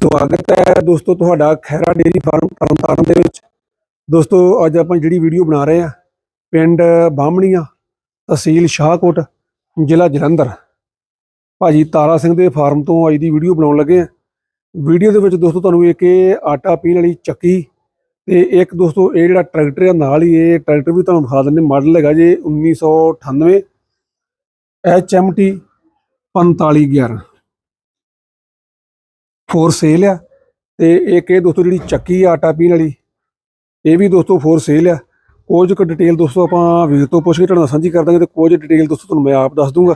ਸਵਾਗਤ ਹੈ ਦੋਸਤੋ ਤੁਹਾਡਾ ਖੈਰਾ ਡੇਰੀ ਫਾਰਮ ਤਰਨਤਾਰਨ ਦੇ ਵਿੱਚ। ਦੋਸਤੋ, ਅੱਜ ਆਪਾਂ ਜਿਹੜੀ ਵੀਡੀਓ ਬਣਾ ਰਹੇ ਆ ਪਿੰਡ ਬਾਹਮਣੀਆਂ, ਤਹਿਸੀਲ ਸ਼ਾਹਕੋਟ, ਜ਼ਿਲ੍ਹਾ ਜਲੰਧਰ। ਭਾਜੀ ਤਾਰਾ ਸਿੰਘ ਦੇ ਫਾਰਮ ਤੋਂ ਅੱਜ ਦੀ ਵੀਡੀਓ ਬਣਾਉਣ ਲੱਗੇ ਆ ਵੀਡੀਓ ਦੇ ਵਿੱਚ ਦੋਸਤੋ ਤੁਹਾਨੂੰ ਇੱਕ ਇਹ ਆਟਾ ਪੀਣ ਵਾਲੀ ਚੱਕੀ ਤੇ ਇੱਕ ਦੋਸਤੋ ਇਹ ਜਿਹੜਾ ਟਰੈਕਟਰ ਆ, ਨਾਲ ਹੀ ਇਹ ਟਰੈਕਟਰ ਵੀ ਤੁਹਾਨੂੰ ਦਿਖਾ ਦਿੰਦੇ ਮਾਡਲ ਹੈਗਾ ਜੀ 1998 HMT 4511 ਫੋਰ ਸੇਲ ਆ ਤੇ ਇੱਕ ਇਹ ਦੋਸਤੋ ਜਿਹੜੀ ਚੱਕੀ ਆ ਆਟਾ ਪੀਣ ਵਾਲੀ, ਇਹ ਵੀ ਦੋਸਤੋ ਫੋਰ ਸੇਲ ਆ। ਕੁਝ ਕੁ ਡਿਟੇਲ ਦੋਸਤੋ ਆਪਾਂ ਵੀਰ ਤੋਂ ਪੁੱਛ ਕੇ ਤੁਹਾਡੇ ਨਾਲ ਸਾਂਝੀ ਕਰ ਦਾਂਗੇ ਤੇ ਕੁਝ ਡਿਟੇਲ ਦੋਸਤੋ ਤੁਹਾਨੂੰ ਮੈਂ ਆਪ ਦੱਸ ਦੂੰਗਾ।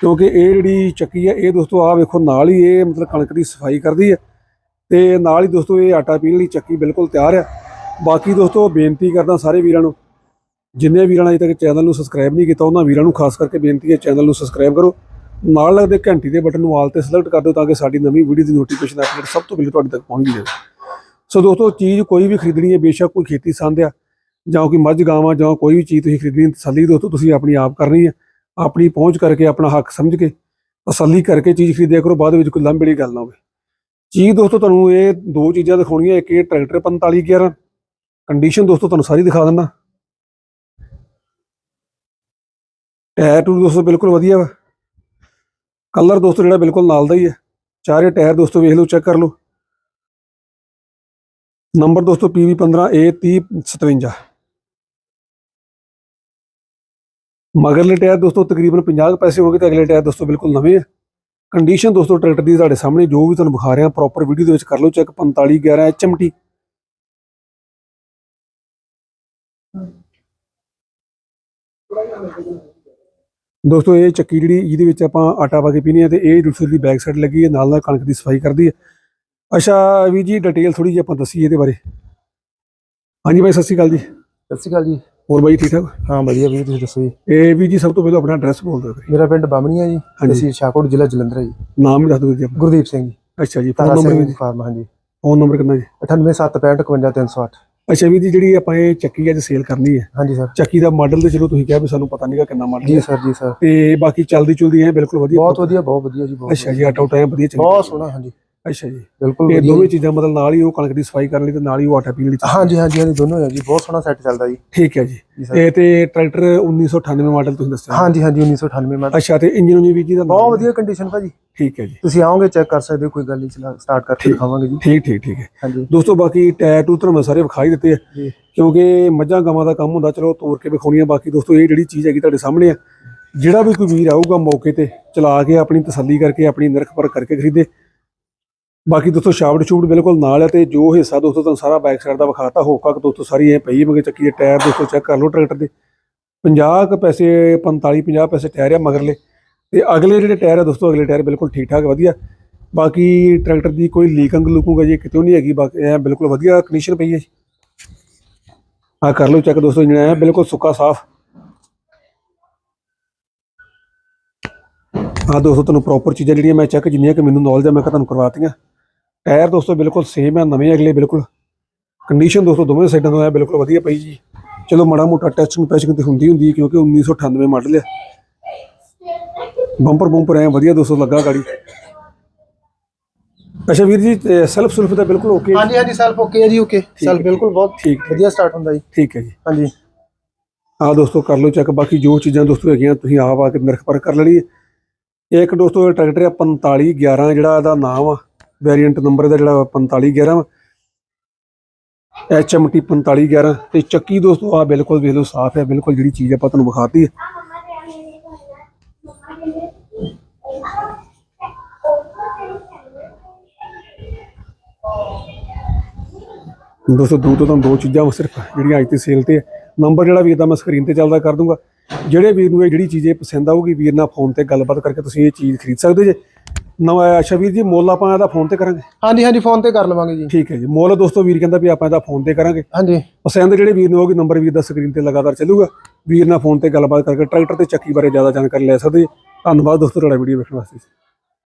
ਕਿਉਂਕਿ ਇਹ ਜਿਹੜੀ ਚੱਕੀ ਆ, ਇਹ ਦੋਸਤੋ ਆ ਵੇਖੋ, ਨਾਲ ਹੀ ਇਹ ਮਤਲਬ ਕਣਕ ਦੀ ਸਫ਼ਾਈ ਕਰਦੀ ਹੈ ਤੇ ਨਾਲ ਹੀ ਦੋਸਤੋ ਇਹ ਆਟਾ ਪੀਣ ਲਈ ਚੱਕੀ ਬਿਲਕੁਲ ਤਿਆਰ ਆ। ਬਾਕੀ ਦੋਸਤੋ ਬੇਨਤੀ ਕਰਦਾ ਸਾਰੇ ਵੀਰਾਂ ਨੂੰ, ਜਿੰਨੇ ਵੀਰਾਂ ਨੇ ਅਜੇ ਤੱਕ ਚੈਨਲ ਨੂੰ ਸਬਸਕ੍ਰਾਈਬ ਨਹੀਂ ਕੀਤਾ, ਉਹਨਾਂ ਵੀਰਾਂ ਨੂੰ ਖਾਸ ਕਰਕੇ ਬੇਨਤੀ ਹੈ ਚੈਨਲ ਨੂੰ ਸਬਸਕ੍ਰਾਈਬ ਕਰੋ। ਨਾਲ ਲੱਗਦੇ ਘੰਟੀ ਦੇ ਬਟਨ ਨੂੰ ਆਲ ਤੇ ਸਿਲੈਕਟ ਕਰ ਦਿਓ ਤਾਂ ਕਿ ਸਾਡੀ ਨਵੀਂ ਵੀਡੀਓ ਦੀ ਨੋਟੀਫਿਕੇਸ਼ਨ ਅਪਡੇਟ ਸਭ ਤੋਂ ਪਹਿਲਾਂ ਤੁਹਾਡੇ ਤੱਕ ਪਹੁੰਚ ਜਾਵੇ। ਸੋ ਦੋਸਤੋ, ਚੀਜ਼ ਕੋਈ ਵੀ ਖਰੀਦਣੀ ਹੈ, ਬੇਸ਼ੱਕ ਕੋਈ ਖੇਤੀ ਸੰਦ ਆ, ਜਾਂ ਕੋਈ ਮੱਝ ਗਾਵਾਂ, ਜਾਂ ਕੋਈ ਵੀ ਚੀਜ਼ ਤੁਸੀਂ ਖਰੀਦਣੀ ਤਸੱਲੀ ਦੋਸਤੋ, ਤੁਸੀਂ ਆਪਣੀ ਆਪ ਕਰਨੀ ਹੈ, ਆਪਣੀ ਪਹੁੰਚ ਕਰਕੇ, ਆਪਣਾ ਹੱਕ ਸਮਝ ਕੇ ਤਸੱਲੀ ਕਰਕੇ ਚੀਜ਼ ਖਰੀਦਿਆ ਕਰੋ, ਬਾਅਦ ਵਿੱਚ ਕੋਈ ਲੰਬੜੀ ਗੱਲ ਨਾ ਹੋਵੇ। ਚੀਜ਼ ਦੋਸਤੋ, ਤੁਹਾਨੂੰ ਇਹ ਦੋ ਚੀਜ਼ਾਂ ਦਿਖਾਉਣੀਆਂ, ਇੱਕ ਇਹ ਟਰੈਕਟਰ 4511 ਕੰਡੀਸ਼ਨ ਦੋਸਤੋ, ਤੁਹਾਨੂੰ ਸਾਰੀ ਦਿਖਾ ਦਿੰਦਾ। ਟਾਇਰ ਟੂ ਦੋਸਤੋ, ਬਿਲਕੁਲ ਵਧੀਆ ਵਾ। ਕਲਰ ਦੋਸਤੋ ਜਿਹੜਾ ਬਿਲਕੁਲ ਨਾਲ ਦਾ ਹੀ ਹੈ। ਚਾਰੇ ਟਾਇਰ ਦੋਸਤੋ ਵੇਖ ਲਓ, ਚੈੱਕ ਕਰ ਲਓ। ਨੰਬਰ ਦੋਸਤੋ PV15 A3057 ਮਗਰਲੇ ਟਾਇਰ ਦੋਸਤੋ ਤਕਰੀਬਨ 50 ਕੁ ਪੈਸੇ ਹੋਣਗੇ ਤੇ ਅਗਲੇ ਟਾਇਰ ਦੋਸਤੋ ਬਿਲਕੁਲ ਨਵੇਂ ਹੈ। ਕੰਡੀਸ਼ਨ ਦੋਸਤੋ ਟਰੈਕਟਰ ਦੀ ਤੁਹਾਡੇ ਸਾਹਮਣੇ, ਜੋ ਵੀ ਤੁਹਾਨੂੰ ਵਿਖਾ ਰਿਹਾ ਪ੍ਰੋਪਰ ਵੀਡੀਓ ਦੇ ਵਿੱਚ ਕਰ ਲਓ ਚੈੱਕ। 4511 HMT ਦੋਸਤੋ ਇਹ ਚੱਕੀ ਜਿਹੜੀ ਜਿਹਦੇ ਵਿੱਚ ਆਪਾਂ ਆਟਾ ਪਾ ਕੇ ਪੀਨੇ ਆ ਤੇ ਇਹ ਦੂਸਰੀ ਦੀ ਬੈਕ ਸਾਈਡ ਲੱਗੀ ਹੈ ਨਾਲ ਨਾਲ ਕਣਕ ਦੀ ਸਫ਼ਾਈ ਕਰਦੀ ਹੈ। ਅੱਛਾ ਵੀ ਜੀ ਡਿਟੇਲ ਥੋੜੀ ਜਿਹੀ ਆਪਾਂ ਦੱਸੀਏ ਇਹਦੇ ਬਾਰੇ। ਹਾਂਜੀ ਬਾਈ ਸਤਿ ਸ਼੍ਰੀ ਅਕਾਲ ਜੀ। ਸਤਿ ਸ਼੍ਰੀ ਅਕਾਲ ਜੀ। ਹੋਰ ਬਾਈ ਠੀਕ ਠਾਕ? ਹਾਂ ਵਧੀਆ ਵੀਰ ਤੁਸੀਂ ਦੱਸੋ ਜੀ? ਇਹ ਵੀ ਜੀ ਸਭ ਤੋਂ ਪਹਿਲਾਂ ਆਪਣਾ ਐਡਰੈਸ ਬੋਲ ਦਿਓ ਮੇਰਾ ਪਿੰਡ ਬਾਮਣੀਆ ਜੀ। ਅਸੀਂ ਸ਼ਾਹਕੋਟ ਜ਼ਿਲ੍ਹਾ ਜਲੰਧਰ ਹੈ ਜੀ। ਨਾਮ ਦੱਸ ਦਿਓ ਜੀ ਗੁਰਦੀਪ ਸਿੰਘ ਜੀ। ਅੱਛਾ ਜੀ ਫੋਨ ਨੰਬਰ ਵੀ ਫਾਰਮ ਹਾਂਜੀ। ਫੋਨ ਨੰਬਰ ਕਿੰਨਾ ਜੀ? 9875655308 ਅੱਛਾ ਵੀ ਜਿਹੜੀ ਆਪਾਂ ਇਹ ਚੱਕੀ ਅੱਜ ਸੇਲ ਕਰਨੀ ਹੈ ਹਾਂਜੀ ਸਰ। ਚੱਕੀ ਦਾ ਮਾਡਲ ਤੇ ਚਲੋ ਤੁਸੀਂ ਕਿਹਾ ਵੀ ਸਾਨੂੰ ਪਤਾ ਨਹੀਂਗਾ ਕਿੰਨਾ ਮਾਡਲ ਜੀ ਸਰ ਜੀ ਸਰ। ਤੇ ਬਾਕੀ ਚੱਲਦੀ ਚੁਲਦੀ ਹੈ ਬਿਲਕੁਲ ਵਧੀਆ ਬਹੁਤ ਵਧੀਆ ਬਹੁਤ ਵਧੀਆ ਜੀ ਬਹੁਤ ਅੱਛਾ ਜੀ ਆਟਾ ਐਨ ਵਧੀਆ ਚੱਲੀ ਬਹੁਤ ਸੋਹਣਾ ਹਾਂਜੀ। ਅੱਛਾ ਜੀ। ਬਿਲਕੁਲ ਇਹ ਵਧੀਆ ਦੋਵੇਂ ਚੀਜ਼ਾਂ ਮਤਲਬ ਨਾਲ ਹੀ ਉਹ ਕਣਕ ਦੀ ਸਫ਼ਾਈ ਕਰਨ ਲਈ ਤੇ ਨਾਲ ਹੀ ਉਹ ਆਟਾ ਪੀਣ ਲਈ ਹਾਂਜੀ ਹਾਂਜੀ ਹਾਂਜੀ ਦੋਨੋਂ ਹੈ ਜੀ। ਬਹੁਤ ਸੋਹਣਾ ਸੈੱਟ ਚੱਲਦਾ ਜੀ। ਠੀਕ ਹੈ ਜੀ। ਜੀ ਸਰ। ਇਹ ਤੇ ਟਰੈਕਟਰ 1998 ਮਾਡਲ ਤੁਸੀਂ ਦੱਸਿਆ। ਹਾਂਜੀ ਹਾਂਜੀ 1998 ਮਾਡਲ। ਅੱਛਾ ਤੇ ਇੰਜਨ ਜੀ ਵੀ ਜੀ ਦਾ ਬਹੁਤ ਵਧੀਆ ਕੰਡੀਸ਼ਨ ਭਾਜੀ। ਠੀਕ ਹੈ ਜੀ। ਤੁਸੀਂ ਆਓਗੇ ਚੈੱਕ ਕਰ ਸਕਦੇ ਹੋ ਕੋਈ ਗੱਲ ਨਹੀਂ ਚਲਾ ਸਟਾਰਟ ਕਰਕੇ ਠੀਕ। ਦਿਖਾਵਾਂਗੇ ਜੀ। ਠੀਕ ਠੀਕ ਠੀਕ ਹੈ। ਹਾਂਜੀ। ਦੋਸਤੋ ਬਾਕੀ ਟਾਇਰ ਟੂ ਤੁਹਾਨੂੰ ਮੈਂ ਸਾਰੇ ਵਿਖਾਈ ਦਿੱਤੇ ਆ। ਜੀ। ਕਿਉਂਕਿ ਮੱਝਾਂ ਗਾਵਾਂ ਦਾ ਕੰਮ ਹੁੰਦਾ ਚਲੋ ਤੋੜ ਕੇ ਵਿਖਾਉਣੀਆਂ ਬਾਕੀ ਦੋਸਤੋ ਇਹ ਜਿਹੜੀ ਚੀਜ਼ ਹੈਗੀ ਤੁਹਾਡੇ ਸਾਹਮਣੇ ਆ ਜਿਹੜਾ ਵੀ ਕੋਈ ਵੀਰ ਆਊਗਾ ਮੌਕੇ ਤੇ ਚਲਾ ਕੇ ਆਪਣੀ ਤਸੱਲੀ ਕਰਕੇ ਆਪਣੀ ਨਿਰਖ ਪਰ ਕਰਕੇ ਖਰੀਦੇ। ਬਾਕੀ ਦੋਸਤੋ ਸ਼ਾਫਟ ਸ਼ੂਟ ਬਿਲਕੁਲ ਨਾਲ ਹੈ ਤੇ ਜੋ ਹਿੱਸਾ ਦੋਸਤੋ ਤੁਹਾਨੂੰ ਸਾਰਾ ਬੈਕ ਸਾਈਡ ਦਾ ਵਿਖਾਤਾ ਹੋਕਾ ਦੋਸਤੋ ਸਾਰੀ ਐ ਪਈ ਮਗੇ ਚੱਕੀ ਦੇ ਟਾਇਰ ਦੋਸਤੋ ਚੈੱਕ ਕਰ ਲਓ ਟਰੈਕਟਰ ਦੇ। 50 ਕੁ ਪੈਸੇ 45 50 ਪੈਸੇ ਟਾਇਰ ਆ ਮਗਰਲੇ। ਤੇ ਅਗਲੇ ਜਿਹੜੇ ਟਾਇਰ ਆ ਦੋਸਤੋ, ਅਗਲੇ ਟਾਇਰ ਬਿਲਕੁਲ ਠੀਕ ਠਾਕ ਵਧੀਆ। ਬਾਕੀ ਟਰੈਕਟਰ ਦੀ ਕੋਈ ਲੀਕਿੰਗ ਲੁਕੂਗਾ ਜੀ ਕਿਤੇ ਨਹੀਂ ਹੈਗੀ, ਬਾਕੀ ਐ ਬਿਲਕੁਲ ਵਧੀਆ ਕੰਡੀਸ਼ਨ ਪਈ ਹੈ ਜੀ। ਆ ਕਰ ਲਓ ਚੈੱਕ ਦੋਸਤੋ, ਜਿਹੜਾ ਐ ਬਿਲਕੁਲ ਸੁੱਕਾ, ਸਾਫ਼। ਆ ਦੋਸਤੋ, ਤੁਹਾਨੂੰ ਪ੍ਰੋਪਰ ਚੀਜ਼ਾਂ ਜਿਹੜੀਆਂ ਮੈਂ ਚੈੱਕ ਜਿੰਨੀਆਂ ਕਿ ਮੈਨੂੰ ਨੌਲੇਜ ਆ, ਮੈਂ ਕਿਹਾ ਤੁਹਾਨੂੰ ਕਰਵਾਤੀਆਂ ਟਾਇਰ ਦੋਸਤੋ ਬਿਲਕੁਲ ਸੇਮ ਹੈ ਨਵੇਂ ਅਗਲੇ ਬਿਲਕੁਲ। ਕੰਡੀਸ਼ਨ ਦੋਸਤੋ ਦੋਵੇਂ ਸਾਈਡਾਂ ਤੋਂ ਹੈ ਬਿਲਕੁਲ ਵਧੀਆ ਪਈ ਜੀ। ਚਲੋ ਮਾੜਾ ਮੋਟਾ ਟੈਸਟਿੰਗ ਪੈਚਿੰਗ ਤੇ ਹੁੰਦੀ ਹੁੰਦੀ ਹੈ ਕਿਉਂਕਿ 1998 ਮਾਡਲ ਹੈ ਬੰਪਰ ਬੰਪਰ ਐ ਵਧੀਆ ਦੋਸਤੋ ਲੱਗਾ ਗਾੜੀ। ਅੱਛਾ ਵੀਰ ਜੀ ਸੈਲਫ ਸੁਲਫ ਤਾਂ ਬਿਲਕੁਲ ਓਕੇ ਹਾਂਜੀ ਹਾਂਜੀ ਸੈਲਫ ਓਕੇ ਹੈ ਜੀ ਓਕੇ ਸੈਲਫ। ਬਿਲਕੁਲ ਬਹੁਤ ਠੀਕ ਵਧੀਆ ਸਟਾਰਟ ਹੁੰਦਾ ਜੀ। ਠੀਕ ਹੈ ਜੀ। ਹਾਂਜੀ। ਆ ਦੋਸਤੋ ਕਰ ਲਓ ਚੈੱਕ ਬਾਕੀ ਜੋ ਚੀਜ਼ਾਂ ਦੋਸਤੋ ਹੈਗੀਆਂ ਤੁਸੀਂ ਆਪ ਆ ਕੇ ਨਿਰਖ ਪਰ ਕਰ ਲੈਣੀ। ਇੱਕ ਦੋਸਤੋ ਇਹ ਟਰੈਕਟਰ ਆ 4511 ਜਿਹੜਾ ਇਹਦਾ ਨਾਮ ਆ। ਵੇਰੀਐਂਟ ਨੰਬਰ ਇਹਦਾ ਜਿਹੜਾ 4511 HMT 4511 ਤੇ ਚੱਕੀ ਦੋਸਤੋ ਆ ਬਿਲਕੁਲ ਵੇਖ ਲਓ, ਸਾਫ਼ ਹੈ, ਬਿਲਕੁਲ ਜਿਹੜੀ ਚੀਜ਼ ਆਪਾਂ ਤੁਹਾਨੂੰ ਵਿਖਾਤੀ ਹੈ। ਦੋਸਤੋ, ਦੋ ਤੋਂ ਤੁਹਾਨੂੰ ਦੋ ਚੀਜ਼ਾਂ ਸਿਰਫ, ਜਿਹੜੀਆਂ ਅੱਜ ਤੇ ਸੇਲ ਤੇ ਨੰਬਰ ਜਿਹੜਾ ਵੀਰ ਦਾ ਮੈਂ ਸਕਰੀਨ ਤੇ ਚੱਲਦਾ ਕਰ ਦੂੰਗਾ। ਜਿਹੜੇ ਵੀਰ ਨੂੰ ਇਹ ਜਿਹੜੀ ਚੀਜ਼ ਇਹ ਪਸੰਦ ਆਊਗੀ, ਵੀਰ ਨਾਲ ਫੋਨ ਤੇ ਗੱਲਬਾਤ ਕਰਕੇ ਤੁਸੀਂ ਇਹ ਚੀਜ਼ ਖਰੀਦ ਸਕਦੇ ਜੇ। ਨਵਾਂ ਅੱਛਾ ਵੀਰ ਜੀ ਮੁੱਲ ਆਪਾਂ ਇਹਦਾ ਫੋਨ ਤੇ ਕਰਾਂਗੇ? ਹਾਂਜੀ ਹਾਂਜੀ ਫੋਨ ਤੇ ਕਰ ਲਵਾਂਗੇ ਜੀ। ਠੀਕ ਹੈ ਜੀ। ਮੁੱਲ ਦੋਸਤੋ ਵੀਰ ਕਹਿੰਦਾ ਵੀ ਆਪਾਂ ਇਹਦਾ ਫੋਨ ਤੇ ਕਰਾਂਗੇ। ਹਾਂਜੀ। ਪਸੰਦ ਜਿਹੜੇ ਵੀਰ ਨੂੰ ਹੋਗੀ ਨੰਬਰ ਵੀਰ ਦਾ ਸਕਰੀਨ ਤੇ ਲਗਾਤਾਰ ਚੱਲੂਗਾ। ਵੀਰ ਨਾਲ ਫੋਨ ਤੇ ਗੱਲਬਾਤ ਕਰਕੇ ਟਰੈਕਟਰ ਤੇ ਚੱਕੀ ਬਾਰੇ ਜ਼ਿਆਦਾ ਜਾਣਕਾਰੀ ਲੈ ਸਕਦੇ। ਧੰਨਵਾਦ ਦੋਸਤੋ ਤੁਹਾਡਾ ਵੀਡੀਓ ਵੇਖਣ ਵਾਸਤੇ